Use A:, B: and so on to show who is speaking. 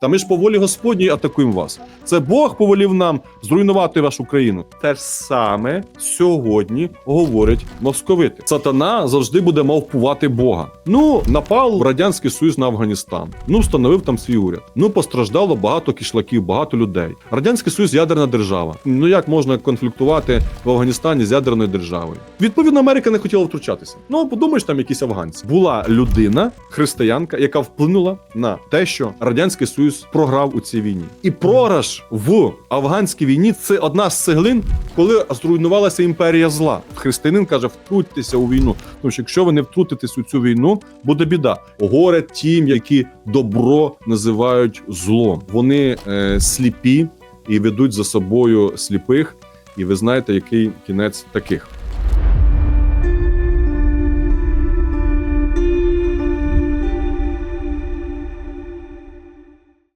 A: Та ми ж по волі Господній атакуємо вас. Це Бог повелів нам зруйнувати вашу країну. Те ж саме сьогодні говорять московити. Сатана завжди буде мавпувати Бога. Ну, напав Радянський Союз на Афганістан. Ну, встановив там свій уряд. Ну, постраждало багато кишлаків, багато людей. Радянський Союз ядерна держава. Ну як можна конфліктувати в Афганістані з ядерною державою? Відповідно, Америка не хотіла втручатися. Ну, подумаєш, там якісь афганці. Була людина, християнка, яка вплинула на те, що радянський союз програв у цій війні. І програш в афганській війні це одна з цеглин, коли зруйнувалася імперія зла. Християнин каже: втрутьтеся у війну. Тому що якщо ви не втрутитесь у цю війну, буде біда. Горе тим, які добро називають злом. Вони е, сліпі і ведуть за собою сліпих. І ви знаєте, який кінець таких.